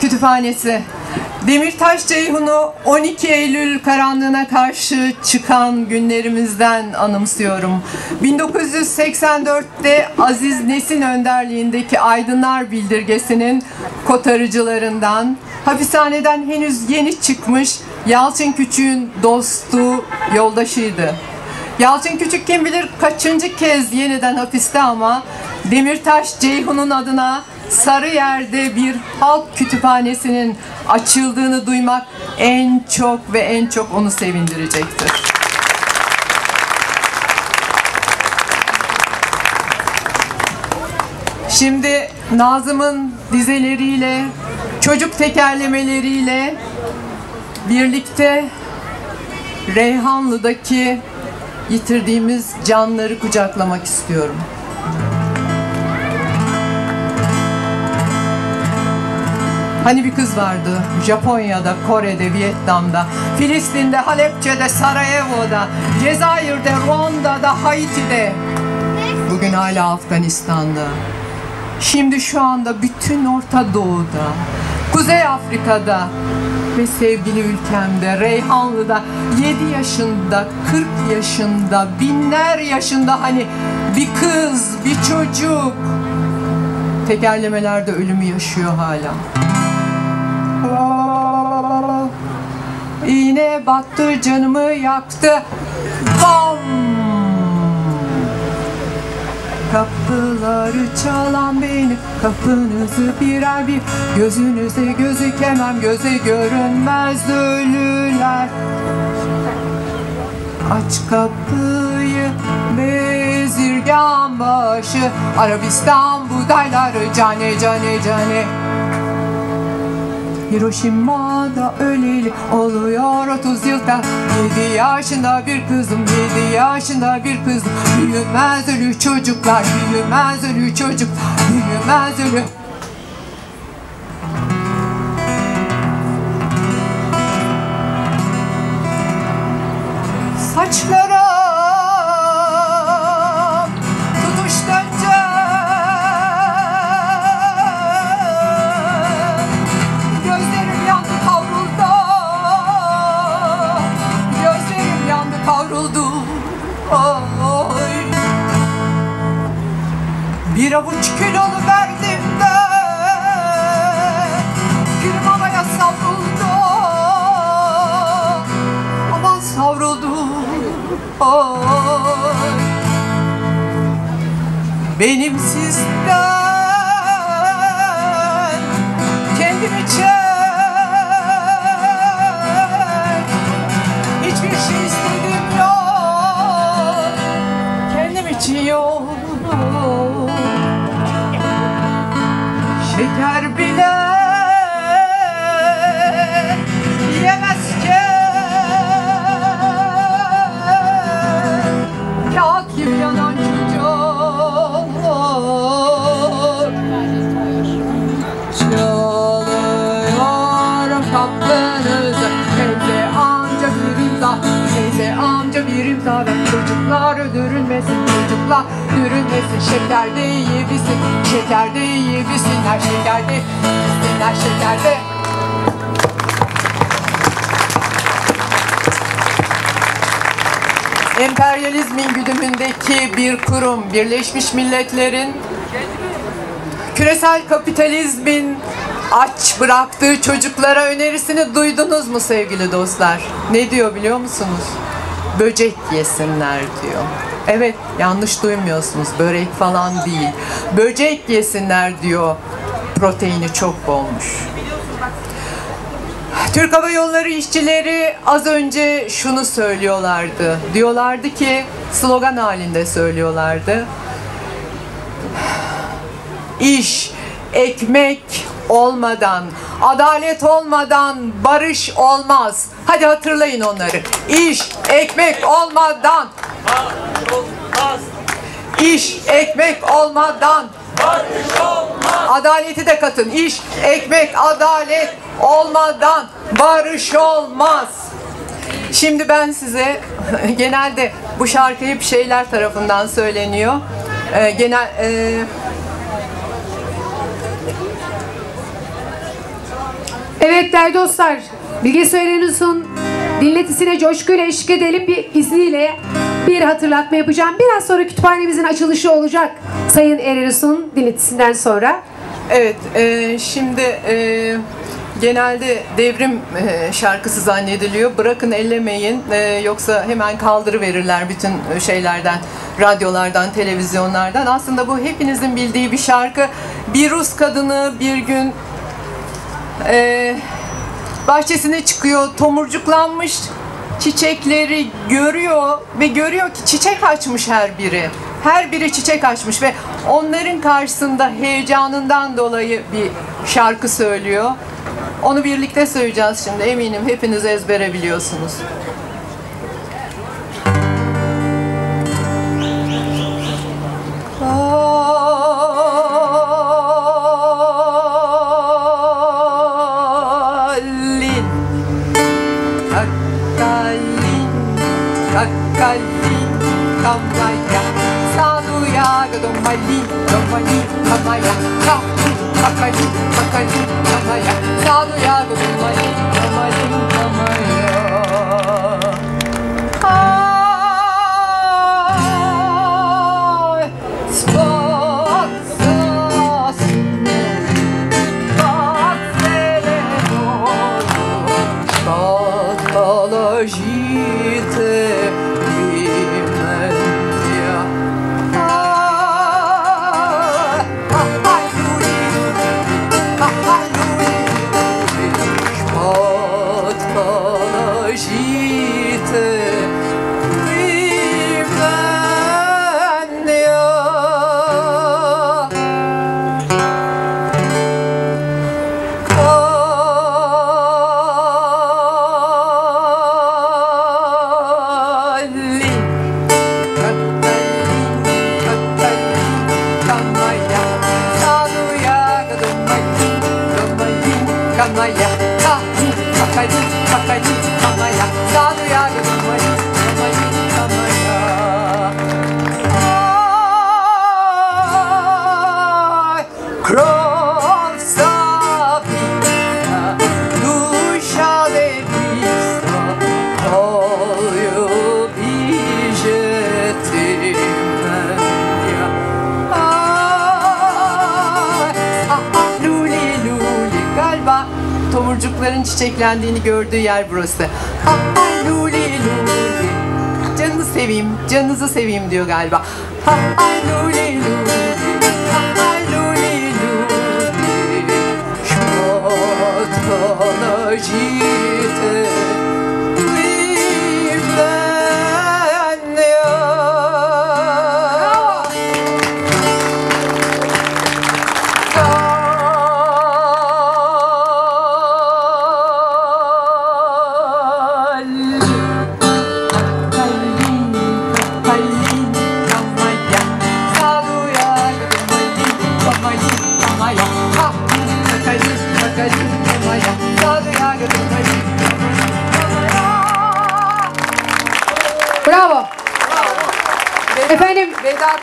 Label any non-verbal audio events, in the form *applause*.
Kütüphanesi. Demirtaş Ceyhun'u 12 Eylül karanlığına karşı çıkan günlerimizden anımsıyorum. 1984'te Aziz Nesin önderliğindeki Aydınlar Bildirgesi'nin kotarıcılarından, hapishaneden henüz yeni çıkmış Yalçın Küçük'ün dostu, yoldaşıydı. Yalçın Küçük kim bilir kaçıncı kez yeniden hapiste ama Demirtaş Ceyhun'un adına Sarıyer'de bir halk kütüphanesinin açıldığını duymak en çok ve en çok onu sevindirecektir. Şimdi Nazım'ın dizeleriyle, çocuk tekerlemeleriyle birlikte Reyhanlı'daki yitirdiğimiz canları kucaklamak istiyorum. Hani bir kız vardı Japonya'da, Kore'de, Vietnam'da, Filistin'de, Halepçe'de, Sarajevo'da, Cezayir'de, Ruanda'da, Haiti'de. Bugün hala Afganistan'da. Şimdi şu anda bütün Orta Doğu'da, Kuzey Afrika'da ve sevgili ülkemde, Reyhanlı'da 7 yaşında, 40 yaşında, binler yaşında hani bir kız, bir çocuk tekerlemelerde ölümü yaşıyor hala. İğne battı canımı yaktı. Bam! Kapıları çalan benim Kapınızı birer bir Gözünüze gözükemem Göze görünmez ölüler Aç kapıyı bezirgan başı Arabistan budayları cane cane cane Hiroşima'da öleli oluyor 30 yılda. 7 yaşında bir kızım 7 yaşında bir kızım. Büyümez ölü çocuklar büyümez ölü çocuk Büyümez ölü. Saçlara Benim öldürülmesin Çocuklar dürülmesin Şeker de yiyebilsin Şeker de yiyebilsinler Şeker de yesinler Şeker de Emperyalizmin güdümündeki bir kurum Birleşmiş Milletler'in küresel kapitalizmin aç bıraktığı çocuklara önerisini duydunuz mu sevgili dostlar? Ne diyor biliyor musunuz? Böcek yesinler diyor. Evet yanlış duymuyorsunuz. Börek falan değil. Böcek yesinler diyor. Proteini çok bolmuş. Türk Hava Yolları işçileri az önce şunu söylüyorlardı. Diyorlardı ki slogan halinde söylüyorlardı. İş, ekmek olmadan, adalet olmadan barış olmaz. Hadi hatırlayın onları. İş, ekmek olmadan, iş, ekmek olmadan Adaleti de katın. İş, ekmek, adalet olmadan barış olmaz. Şimdi ben size *laughs* genelde bu şarkı hep şeyler tarafından söyleniyor. Ee, genel e, Evet değerli dostlar, Bilge Söylenus'un dinletisine coşkuyla eşlik edelim bir izniyle bir hatırlatma yapacağım. Biraz sonra kütüphanemizin açılışı olacak Sayın Ererus'un dinletisinden sonra. Evet, e, şimdi e, genelde devrim e, şarkısı zannediliyor. Bırakın ellemeyin e, yoksa hemen kaldırıverirler bütün şeylerden, radyolardan, televizyonlardan. Aslında bu hepinizin bildiği bir şarkı. Bir Rus kadını bir gün e, bahçesine çıkıyor, tomurcuklanmış çiçekleri görüyor ve görüyor ki çiçek açmış her biri. Her biri çiçek açmış ve onların karşısında heyecanından dolayı bir şarkı söylüyor. Onu birlikte söyleyeceğiz şimdi. Eminim hepiniz ezbere biliyorsunuz. Bakayım, bakayım, bakayım Sağduya gözüm ayın, amayın, amayın tomurcukların çiçeklendiğini gördüğü yer burası. Canını seveyim, canınızı seveyim diyor galiba. Ha ha luli luli, ha